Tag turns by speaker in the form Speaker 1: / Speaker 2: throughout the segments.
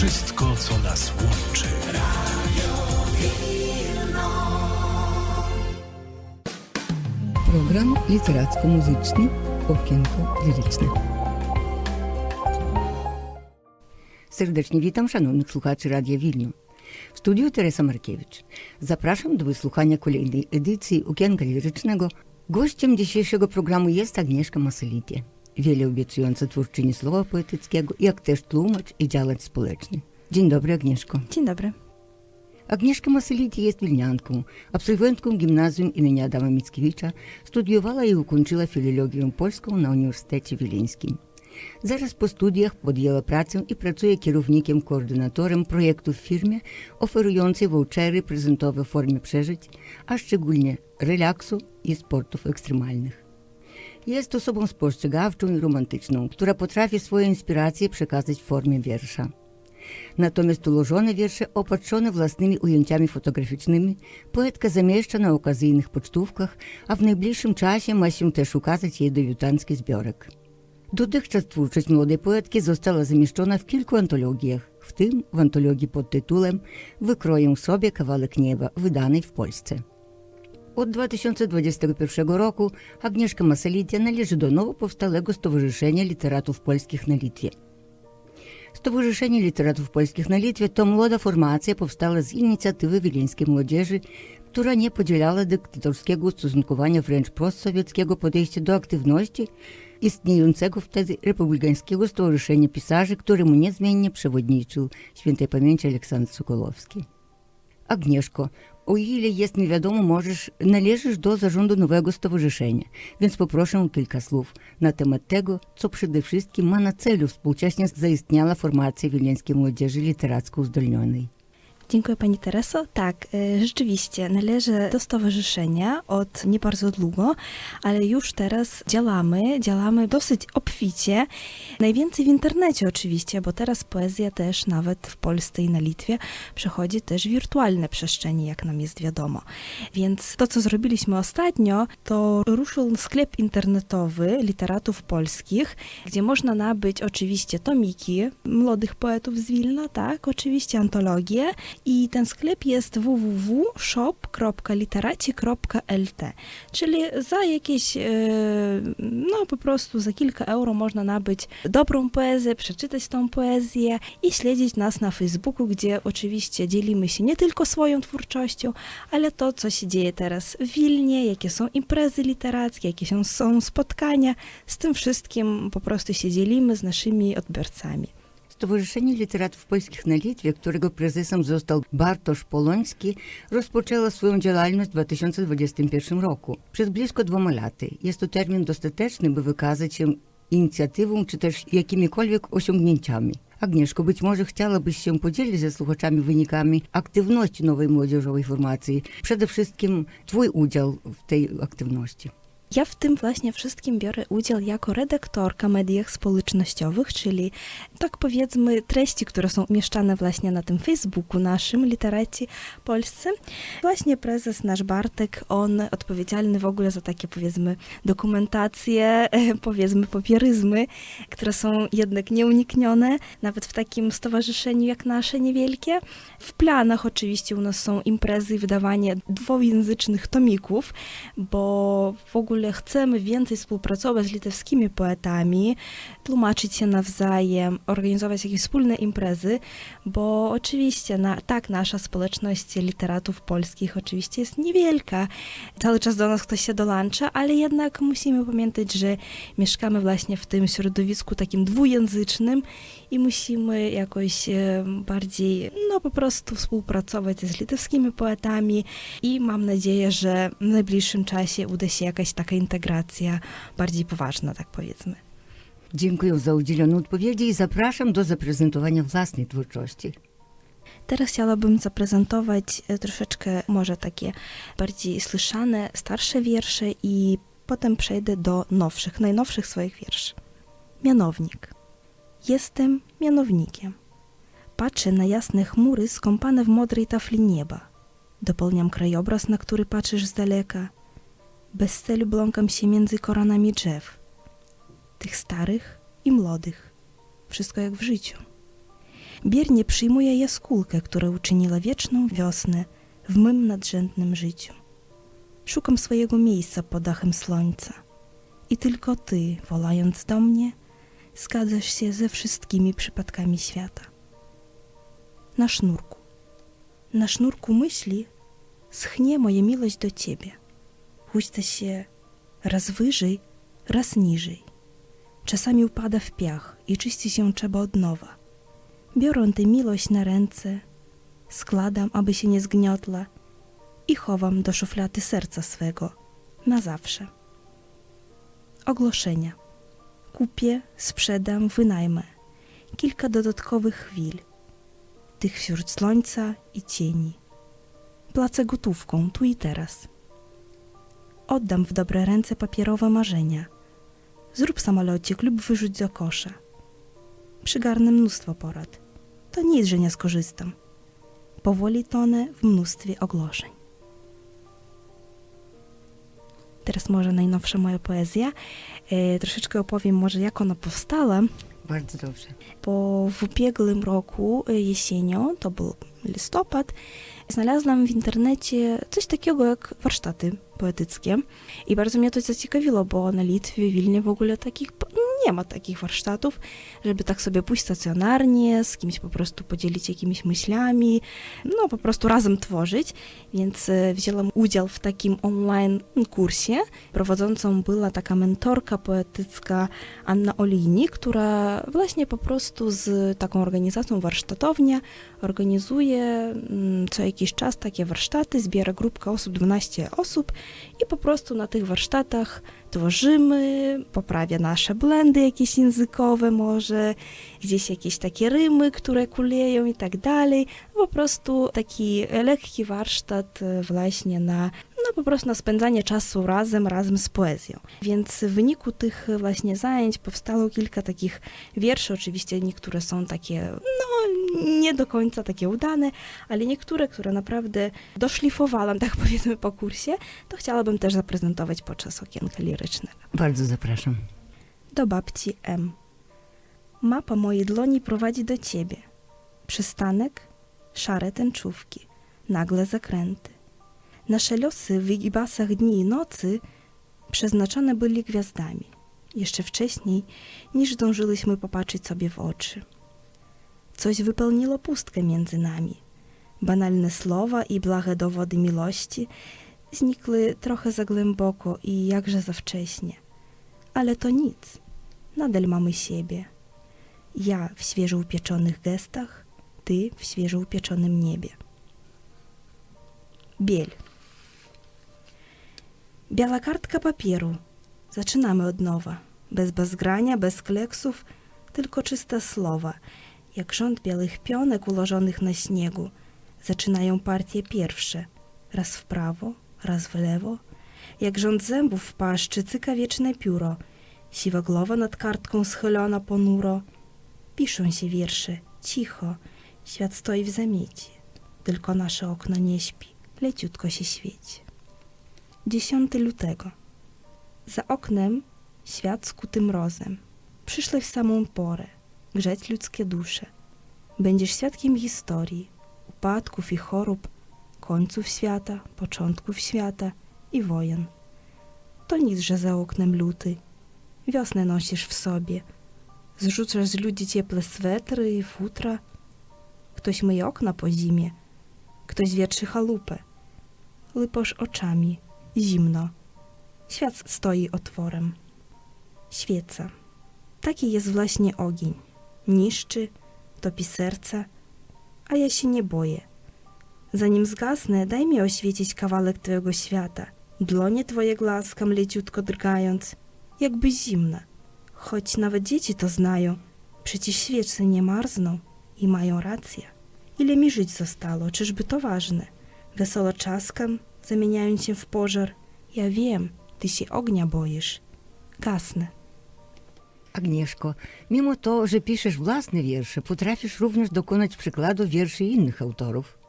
Speaker 1: Wszystko, co nas łączy.
Speaker 2: Program literacko-muzyczny Okienko Liryczne. Serdecznie witam szanownych słuchaczy Radia Wilno. W studiu Teresa Markiewicz. Zapraszam do wysłuchania kolejnej edycji Okienka Lirycznego. Gościem dzisiejszego programu jest Agnieszka Maselitie, wiele obiecująca twórczyni słowa poetyckiego, jak też tłumacz i działacz społeczny. Dzień dobry Agnieszko.
Speaker 3: Dzień dobry.
Speaker 2: Agnieszka Maseliti jest wilnianką, absolwentką gimnazjum imienia Adama Mickiewicza, studiowała i ukończyła filologię polską na Uniwersytecie Wileńskim. Zaraz po studiach podjęła pracę i pracuje kierownikiem, koordynatorem projektu w firmie oferującej vouchery prezentowe w formie przeżyć, a szczególnie relaksu i sportów ekstremalnych. Jest osobą spostrzegawczą i romantyczną, która potrafi swoje inspiracje przekazać w formie wiersza. Natomiast ułożone wiersze opatrzone własnymi ujęciami fotograficznymi poetka zamieszcza na okazyjnych pocztówkach, a w najbliższym czasie ma się też ukazać jej debiutancki zbiorek. Dotychczas twórczość młodej poetki została zamieszczona w kilku antologiach, w tym w antologii pod tytułem Wykroję sobie kawałek nieba, wydanej w Polsce. Od 2021 roku Agnieszka Maselitia należy do nowo powstałego Stowarzyszenia Literatów Polskich na Litwie. Stowarzyszenie Literatów Polskich na Litwie to młoda formacja powstała z inicjatywy wileńskiej młodzieży, która nie podzielała dyktatorskiego ustosunkowania wręcz postsowieckiego podejścia do aktywności istniejącego wtedy Republikańskiego Stowarzyszenia Pisarzy, któremu niezmiennie przewodniczył świętej pamięci Aleksander Sokolowski. Agnieszko, o ile jest mi wiadomo, możesz, należysz do zarządu nowego stowarzyszenia, więc poproszę o kilka słów na temat tego, co przede wszystkim ma na celu współcześnie zaistniała formacja wileńskiej młodzieży literacko uzdolnionej.
Speaker 3: Dziękuję Pani Tereso. Tak, e, rzeczywiście należę do stowarzyszenia od nie bardzo długo, ale już teraz działamy, działamy dosyć obficie. Najwięcej w internecie oczywiście, bo teraz poezja też nawet w Polsce i na Litwie przechodzi też wirtualne przestrzenie, jak nam jest wiadomo. Więc to, co zrobiliśmy ostatnio, to ruszył sklep internetowy literatów polskich, gdzie można nabyć oczywiście tomiki młodych poetów z Wilna, tak, oczywiście antologie i ten sklep jest www.shop.literaci.lt, czyli za jakieś, e, no po prostu za kilka euro można nabyć dobrą poezję, przeczytać tą poezję i śledzić nas na Facebooku, gdzie oczywiście dzielimy się nie tylko swoją twórczością, ale to, co się dzieje teraz w Wilnie, jakie są imprezy literackie, jakie są, są spotkania, z tym wszystkim po prostu się dzielimy z naszymi odbiorcami.
Speaker 2: Stowarzyszenie Literatów Polskich na Litwie, którego prezesem został Bartosz Poloński, rozpoczęło swoją działalność w 2021 roku. Przez blisko dwoma laty. Jest to termin dostateczny, by wykazać się inicjatywą czy też jakimikolwiek osiągnięciami. Agnieszko, być może chciałabyś się podzielić ze słuchaczami wynikami aktywności nowej młodzieżowej formacji. Przede wszystkim Twój udział w tej aktywności.
Speaker 3: Ja w tym właśnie wszystkim biorę udział jako redaktorka mediach społecznościowych, czyli tak powiedzmy treści, które są umieszczane właśnie na tym Facebooku naszym, Literaci Polscy. Właśnie prezes nasz Bartek, on odpowiedzialny w ogóle za takie powiedzmy dokumentacje, powiedzmy papieryzmy, które są jednak nieuniknione, nawet w takim stowarzyszeniu jak nasze niewielkie. W planach oczywiście u nas są imprezy i wydawanie dwujęzycznych tomików, bo w ogóle chcemy więcej współpracować z litewskimi poetami, tłumaczyć się nawzajem, organizować jakieś wspólne imprezy, bo oczywiście na, tak nasza społeczność literatów polskich oczywiście jest niewielka. Cały czas do nas ktoś się dołącza, ale jednak musimy pamiętać, że mieszkamy właśnie w tym środowisku takim dwujęzycznym i musimy jakoś bardziej, no po prostu współpracować z litewskimi poetami i mam nadzieję, że w najbliższym czasie uda się jakaś taka integracja bardziej poważna, tak powiedzmy.
Speaker 2: Dziękuję za udzieloną odpowiedzi i zapraszam do zaprezentowania własnej twórczości.
Speaker 3: Teraz chciałabym zaprezentować e, troszeczkę może takie bardziej słyszane, starsze wiersze i potem przejdę do nowszych, najnowszych swoich wierszy. Mianownik. Jestem mianownikiem. Patrzę na jasne chmury skąpane w modrej tafli nieba. Dopełniam krajobraz, na który patrzysz z daleka. Bez celu bląkam się między koronami drzew. Tych starych i młodych. Wszystko jak w życiu. biernie przyjmuje jaskółkę, która uczyniła wieczną wiosnę w mym nadrzędnym życiu. Szukam swojego miejsca pod dachem słońca. I tylko ty, wolając do mnie, zgadzasz się ze wszystkimi przypadkami świata. Na sznurku. Na sznurku myśli schnie moja miłość do ciebie. Huśta się raz wyżej, raz niżej. Czasami upada w piach i czyści się trzeba od nowa. Biorę tę miłość na ręce, składam, aby się nie zgniotła i chowam do szuflady serca swego na zawsze. Ogłoszenia. Kupię, sprzedam, wynajmę kilka dodatkowych chwil, tych wśród słońca i cieni. Placę gotówką tu i teraz. Oddam w dobre ręce papierowe marzenia. Zrób samolocik lub wyrzuć do kosza. Przygarnę mnóstwo porad. To nic, że nie skorzystam. Powoli tonę w mnóstwie ogłoszeń. Teraz może najnowsza moja poezja. E, troszeczkę opowiem może jak ona powstała.
Speaker 2: Bardzo dobrze.
Speaker 3: Bo w ubiegłym roku e, jesienią, to był listopad, znalazłam w internecie coś takiego jak warsztaty poetyckie. I bardzo mnie to zaciekawiło, bo na Litwie, Wilnie w ogóle takich nie ma takich warsztatów, żeby tak sobie pójść stacjonarnie, z kimś po prostu podzielić jakimiś myślami, no po prostu razem tworzyć. Więc e, wzięłam udział w takim online kursie. Prowadzącą była taka mentorka poetycka Anna Olini, która właśnie po prostu z taką organizacją warsztatownia organizuje mm, co jakiś czas takie warsztaty, zbiera grupka osób, 12 osób i po prostu na tych warsztatach tworzymy, poprawia nasze blendy jakieś językowe może, gdzieś jakieś takie rymy, które kuleją i tak dalej. Po prostu taki lekki warsztat e, właśnie na no po prostu na spędzanie czasu razem, razem z poezją. Więc w wyniku tych właśnie zajęć powstało kilka takich wierszy, oczywiście niektóre są takie, no nie do końca takie udane, ale niektóre, które naprawdę doszlifowałam, tak powiedzmy po kursie, to chciałabym też zaprezentować podczas okienka lirycznego.
Speaker 2: Bardzo zapraszam.
Speaker 3: Do babci M. Mapa mojej dłoni prowadzi do ciebie. Przystanek, szare tęczówki, nagle zakręty. Nasze losy w wygibasach dni i nocy przeznaczone byli gwiazdami, jeszcze wcześniej niż zdążyliśmy popatrzeć sobie w oczy. Coś wypełniło pustkę między nami. Banalne słowa i blage dowody miłości znikły trochę za głęboko i jakże za wcześnie. Ale to nic. Nadal mamy siebie. Ja w świeżo upieczonych gestach, ty w świeżo upieczonym niebie. Biel. Biała kartka papieru. Zaczynamy od nowa. Bez bezgrania, bez kleksów, tylko czyste słowa. Jak rząd białych pionek ułożonych na śniegu. Zaczynają partie pierwsze. Raz w prawo, raz w lewo. Jak rząd zębów w paszczy cyka wieczne pióro. Siwa głowa nad kartką schylona ponuro. Piszą się wiersze, cicho. Świat stoi w zamieci. Tylko nasze okno nie śpi. Leciutko się świeci. 10 lutego. Za oknem świat skuty mrozem. Przyszłeś w samą porę, grzeć ludzkie dusze. Będziesz świadkiem historii, upadków i chorób, końców świata, początków świata i wojen. To nic, że za oknem luty. Wiosnę nosisz w sobie. Zrzucasz z ludzi ciepłe swetry i futra. Ktoś myje okna po zimie, ktoś wietrzy chalupę. Lyposz oczami, zimno. Świat stoi otworem. Świeca. Taki jest właśnie ogień. Niszczy, topi serca, a ja się nie boję. Zanim zgasnę, daj mi oświecić kawałek twojego świata. Dłonie twoje glaskam leciutko drgając, jakby zimne. Choć nawet dzieci to znają, przecież świece nie marzną i mają rację. Ile mi żyć zostało, czyżby to ważne? Wesoło czaskam, zamieniając się w pożar. Ja wiem, ty się ognia boisz. Gasnę.
Speaker 2: Agnieszko, mimo to, że piszesz własne wiersze, potrafisz również dokonać przykładu wierszy innych autorów.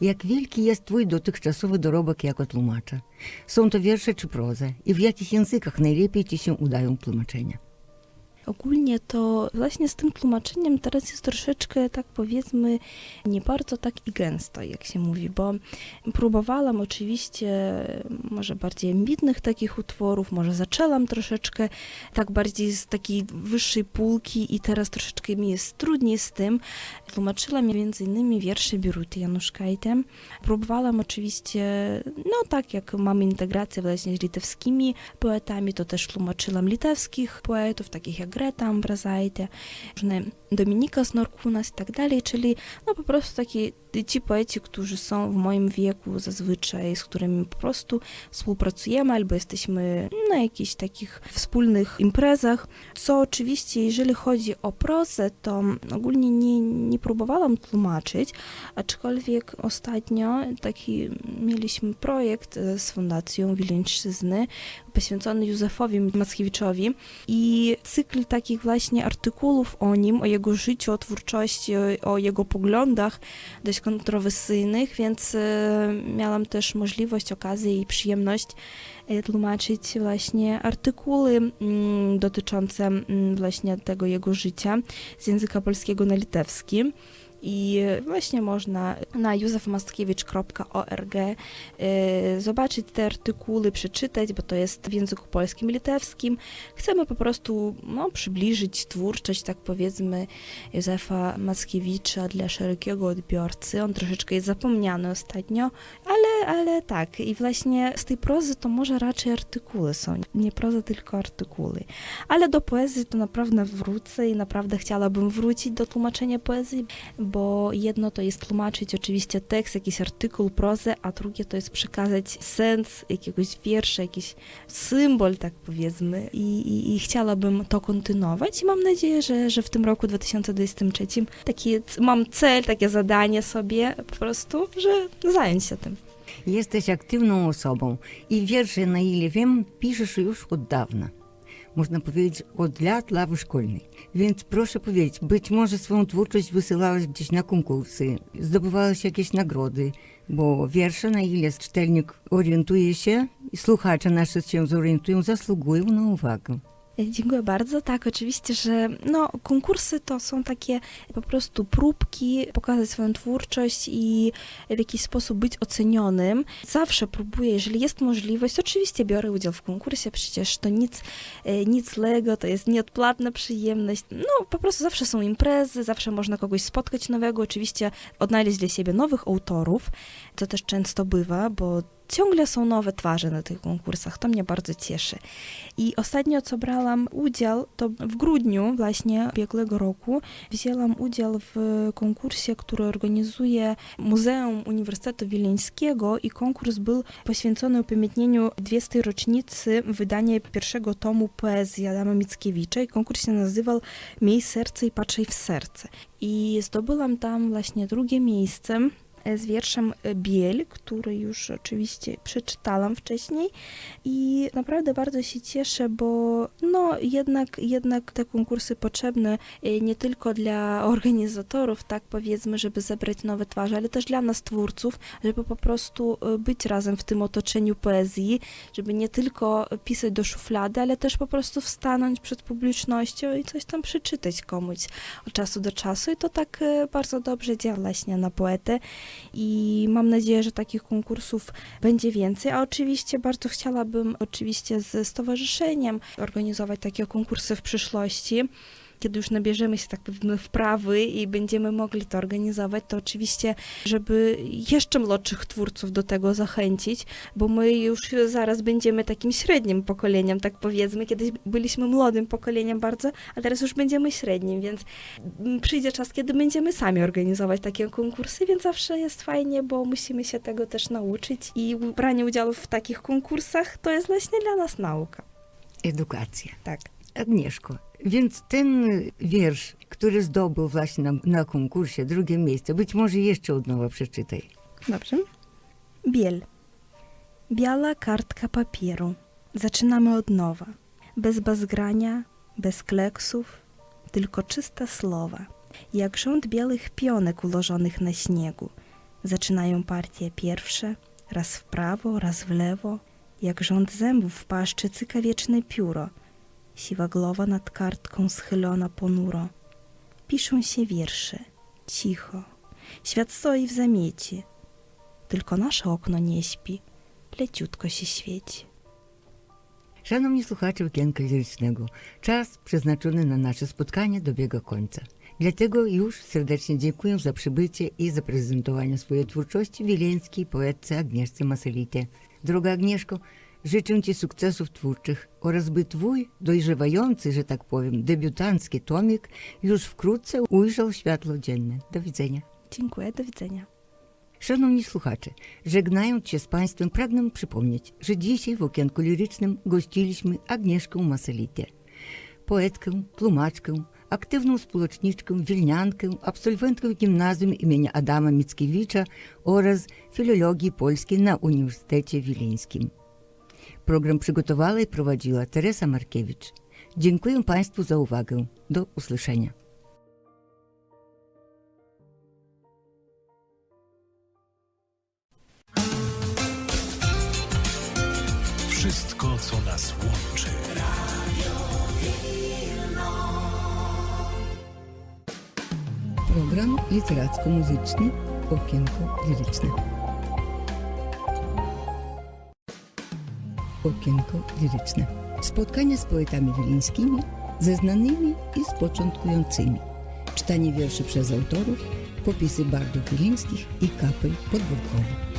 Speaker 2: Jak wielki jest Twój dotychczasowy dorobek jako tłumacza? Są to wiersze czy proza? I w jakich językach najlepiej Ci się udają tłumaczenia?
Speaker 3: Ogólnie to właśnie z tym tłumaczeniem teraz jest troszeczkę, tak powiedzmy, nie bardzo tak i gęsto, jak się mówi, bo próbowałam oczywiście może bardziej ambitnych takich utworów, może zaczęłam troszeczkę tak bardziej z takiej wyższej półki i teraz troszeczkę mi jest trudniej z tym. Tłumaczyłam między innymi wiersze Biruty Januszkajtem. Próbowałam oczywiście, no tak jak mamy integrację właśnie z litewskimi poetami, to też tłumaczyłam litewskich poetów, takich jak Tak dalej, czyli no po prostu taki ci poeci, którzy są w moim wieku zazwyczaj, z którymi po prostu współpracujemy albo jesteśmy na jakichś takich wspólnych imprezach. Co oczywiście, jeżeli chodzi o prozę, to ogólnie nie, nie próbowałam tłumaczyć, aczkolwiek ostatnio taki mieliśmy projekt e, z Fundacją Wileńszczyzny poświęcony Józefowi Mackiewiczowi i cykl takich właśnie artykułów o nim, o jego życiu, o twórczości, o, o jego poglądach dość kontrowersyjnych, więc e, miałam też możliwość, okazję i przyjemność e, tłumaczyć właśnie artykuły mm, dotyczące mm, właśnie tego jego życia z języka polskiego na litewski. I właśnie można na józefmackiewicz.org e, zobaczyć te artykuły, przeczytać, bo to jest w języku polskim i litewskim. Chcemy po prostu no, przybliżyć twórczość, tak powiedzmy, Józefa Mackiewicza dla szerokiego odbiorcy. On troszeczkę jest zapomniany ostatnio, ale, ale tak. I właśnie z tej prozy to może raczej artykuły są. Nie proza, tylko artykuły. Ale do poezji to naprawdę wrócę i naprawdę chciałabym wrócić do tłumaczenia poezji, bo jedno to jest tłumaczyć oczywiście tekst, jakiś artykuł, prozę, a drugie to jest przekazać sens jakiegoś wiersza, jakiś symbol, tak powiedzmy. I, i, i chciałabym to kontynuować i mam nadzieję, że, że w tym roku 2023 taki mam cel, takie zadanie sobie po prostu, że zająć się tym.
Speaker 2: Jesteś aktywną osobą i wiersze, na ile wiem, piszesz już od dawna. Można powiedzieć, od lat lawy szkolnej. Więc proszę powiedzieć, być może swoją twórczość wysyłałaś gdzieś na konkursy, zdobywałaś jakieś nagrody, bo wiersze, na ile czytelnik orientuje się i słuchacze nasze się zorientują, zasługują na uwagę.
Speaker 3: Dziękuję bardzo. Tak, oczywiście, że no, konkursy to są takie po prostu próbki, pokazać swoją twórczość i w jakiś sposób być ocenionym. Zawsze próbuję, jeżeli jest możliwość, oczywiście biorę udział w konkursie, przecież to nic, e, nic złego, to jest nieodpłatna przyjemność. No, po prostu zawsze są imprezy, zawsze można kogoś spotkać nowego, oczywiście odnaleźć dla siebie nowych autorów, co też często bywa, bo ciągle są nowe twarze na tych konkursach. To mnie bardzo cieszy. I ostatnio, co brałam udział, to w grudniu właśnie ubiegłego roku wzięłam udział w konkursie, który organizuje Muzeum Uniwersytetu Wileńskiego i konkurs był poświęcony upamiętnieniu 200. rocznicy wydania pierwszego tomu poezji Adama Mickiewicza i konkurs się nazywał Miej serce i patrzaj w serce. I zdobyłam tam właśnie drugie miejsce z wierszem Biel, który już oczywiście przeczytałam wcześniej. I naprawdę bardzo się cieszę, bo no jednak, jednak te konkursy potrzebne e, nie tylko dla organizatorów, tak powiedzmy, żeby zebrać nowe twarze, ale też dla nas twórców, żeby po prostu e, być razem w tym otoczeniu poezji, żeby nie tylko pisać do szuflady, ale też po prostu wstanąć przed publicznością i coś tam przeczytać komuś od czasu do czasu. I to tak e, bardzo dobrze działa właśnie na poetę i mam nadzieję, że takich konkursów będzie więcej, a oczywiście bardzo chciałabym oczywiście ze stowarzyszeniem organizować takie konkursy w przyszłości kiedy już nabierzemy się tak powiedzmy wprawy i będziemy mogli to organizować, to oczywiście, żeby jeszcze młodszych twórców do tego zachęcić, bo my już zaraz będziemy takim średnim pokoleniem, tak powiedzmy. Kiedyś byliśmy młodym pokoleniem bardzo, a teraz już będziemy średnim, więc przyjdzie czas, kiedy będziemy sami organizować takie konkursy, więc zawsze jest fajnie, bo musimy się tego też nauczyć i branie udziału w takich konkursach to jest właśnie dla nas nauka.
Speaker 2: Edukacja.
Speaker 3: Tak.
Speaker 2: Agnieszko, więc ten wiersz, który zdobył właśnie na, na konkursie drugie miejsce, być może jeszcze od nowa przeczytaj.
Speaker 3: Dobrze. Biel. Biała kartka papieru. Zaczynamy od nowa. Bez bazgrania, bez kleksów, tylko czyste słowa. Jak rząd białych pionek ułożonych na śniegu. Zaczynają partie pierwsze, raz w prawo, raz w lewo. Jak rząd zębów w paszczy cyka wieczne pióro. Siwa głowa nad kartką schylona ponuro. Piszą się wiersze, cicho. Świat stoi w zamieci. Tylko nasze okno nie śpi, leciutko się świeci.
Speaker 2: Szanowni słuchacze Okienka Lirycznego, czas przeznaczony na nasze spotkanie dobiega końca. Dlatego już serdecznie dziękuję za przybycie i zaprezentowanie swojej twórczości wileńskiej poetce Agnieszce Maselite. Droga Agnieszko, życzę Ci sukcesów twórczych oraz by Twój dojrzewający, że tak powiem, debiutancki tomik już wkrótce ujrzał światło dzienne. Do widzenia.
Speaker 3: Dziękuję, do widzenia.
Speaker 2: Szanowni słuchacze, żegnając się z Państwem, pragnę przypomnieć, że dzisiaj w Okienku Lirycznym gościliśmy Agnieszkę Maselitę, poetkę, tłumaczkę, aktywną społeczniczkę, wilniankę, absolwentkę gimnazjum imienia Adama Mickiewicza oraz filologii polskiej na Uniwersytecie Wileńskim. Program przygotowała i prowadziła Teresa Markiewicz. Dziękuję Państwu za uwagę. Do usłyszenia.
Speaker 1: Wszystko, co nas łączy.
Speaker 2: Program literacko-muzyczny Okienko Liryczne. Okienko Liryczne. Spotkania z poetami wileńskimi, ze znanymi i z początkującymi. Czytanie wierszy przez autorów, popisy bardów wileńskich i kapel podwórkowych.